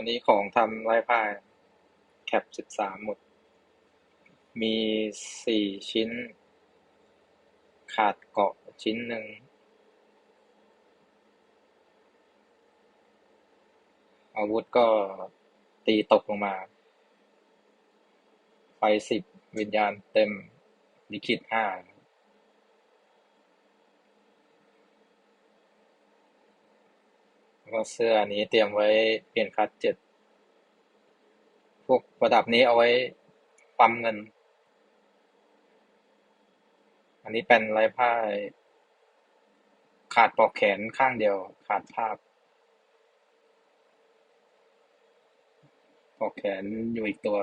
อันนี้ของทำไร้พ่ายแคปสิบสามหมด มีสี่ชิ้น ขาดเกาะชิ้นหนึ่ง อาวุธก็ตีตกลงมา ไฟสิบวิญญาณเต็มลิขิตห้า แล้วก็เสื้ออันนี้เตรียมไว้เปลี่ยนคัดเจ็ด พวกประดับนี้เอาไว้ปั๊มเงิน อันนี้เป็นลายผ้าขาดปลอกแขนข้างเดียว ขาดภาพปลอกแขนอยู่อีกตัว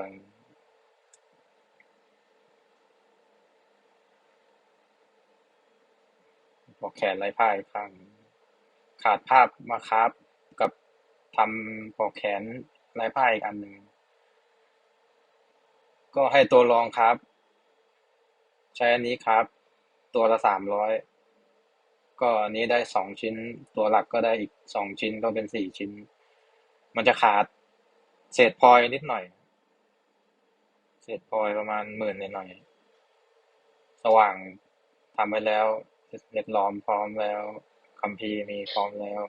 ปลอกแขนลายผ้าอีกข้างขาดภาพมาครับ ทำปลอกแขนลายผ้าอีกอันหนึ่ง ก็ให้ตัวรองครับ ใช้อันนี้ครับ ตัวละสามร้อยก็อันนี้ได้สองชิ้น ตัวหลักก็ได้อีกสองชิ้นก็เป็นสี่ชิ้น มันจะขาดเศษพลอยนิดหน่อย เศษพลอยประมาณหมื่นนิดหน่อย สว่างทำไปแล้วเรียบร้อมพร้อมแล้วคัมภีร์มีพร้อมแล้ว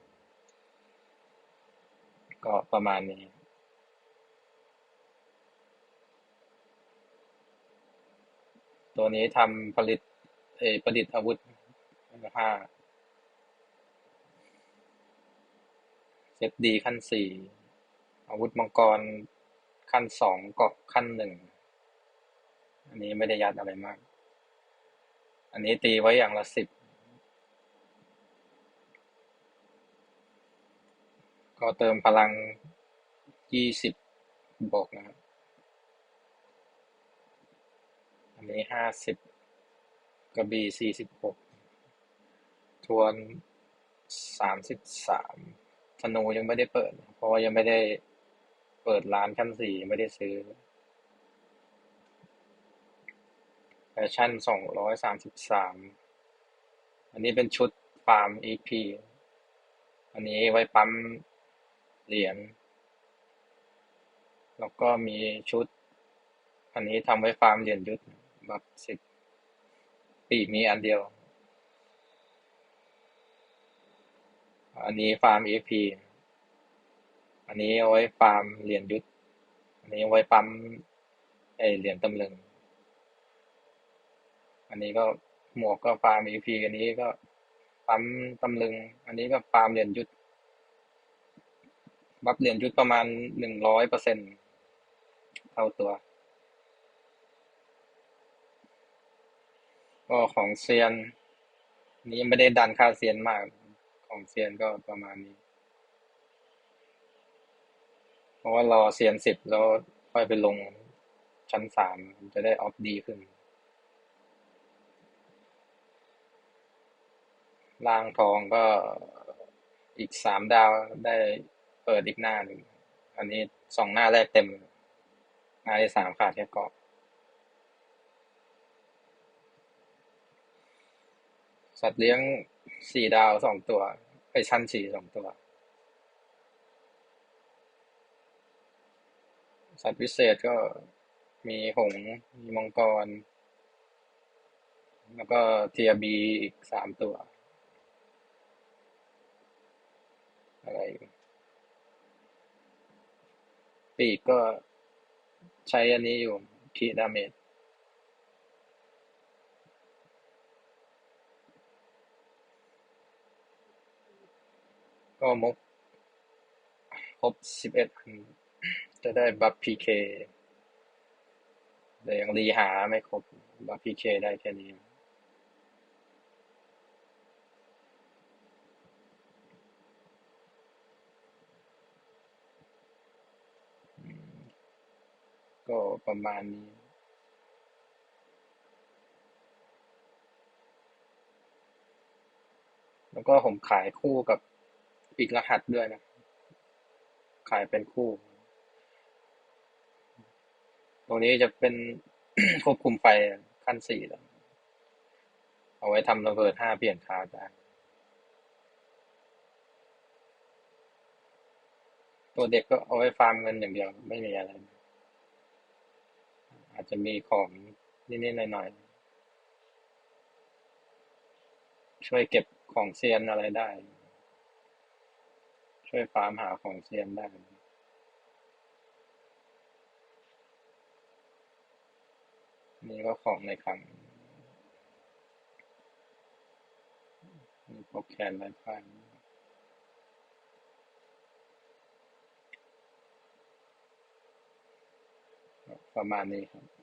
ก็ประมาณนี้ตัวนี้ทำผลิตเอประดิษฐ์อาวุธห้าเซตดีขั้นสี่อาวุธมังกรขั้นสองเกาะขั้นหนึ่งอันนี้ไม่ได้ยัดอะไรมาก อันนี้ตีไว้อย่างละสิบ ก็เติมพลังยี่สิบบวกนะครับ อันนี้ห้าสิบกระบี่สี่สิบหกทวนสามสิบสามธนูยังไม่ได้เปิด เพราะว่ายังไม่ได้เปิดร้านชั้นสี่ไม่ได้ซื้อแฟชั่นสองร้อยสามสิบสามอันนี้เป็นชุดฟาร์ม EP อันนี้ไว้ปั๊ม เหรียญ แล้วก็มีชุด อันนี้ทำไว้ฟาร์มเหรียญยุทธบัตสิบปีมีอันเดียว อันนี้ฟาร์ม EP อันนี้เอาไว้ฟาร์มเหรียญยุทธอันนี้ไว้ปั๊มไอเหรียญตำลึง อันนี้ก็หมวกก็ฟาร์ม EP อันนี้ก็ปั๊มตำลึง อันนี้ก็ฟาร์มเหรียญยุทธ บัฟเหรียญยุทธประมาณหนึ่งร้อยเปอร์เซ็นต์เท่าตัว ก็ของเซียน นี้ไม่ได้ดันค่าเซียนมาก ของเซียนก็ประมาณนี้ เพราะว่ารอเซียนสิบแล้วค่อยไปลงชั้นสามจะได้ออฟดีขึ้นล่างทองก็อีกสามดาวได้ เปิดอีกหน้าหนึ่ง อันนี้สองหน้าแรกเต็ม หน้าที่สามขาดแค่เกาะสัตว์เลี้ยงสี่ดาวสองตัวไปชั้นสี่สองตัว สัตว์วิเศษก็มีหงมีมังกร แล้วก็เทียบีอีกสามตัว อะไรอีก ปีกก็ใช้อันนี้อยู่คีดาเมจก็มุกครบสิบเอ็ดอันจะได้บัฟพีเคแต่ยังรีหาไม่ครบบัฟพีเคได้แค่นี้ ก็ประมาณนี้แล้วก็ผมขายคู่กับอีกรหัสด้วยนะ ขายเป็นคู่ ตรงนี้จะเป็นควบคุมไฟขั้นสี่แล้ว เอาไว้ทำระเบิดห้าเปลี่ยนคาร์ดได้ ตัวเด็กก็เอาไว้ฟาร์มเงินอย่างเดียวไม่มีอะไร อาจจะมีของนิดๆหน่อยๆ ช่วยเก็บของเซียนอะไรได้ ช่วยฟาร์มหาของเซียนได้นี่ก็ของในคลังมีพวกแคนไร้พ่ายาณนี้ครับ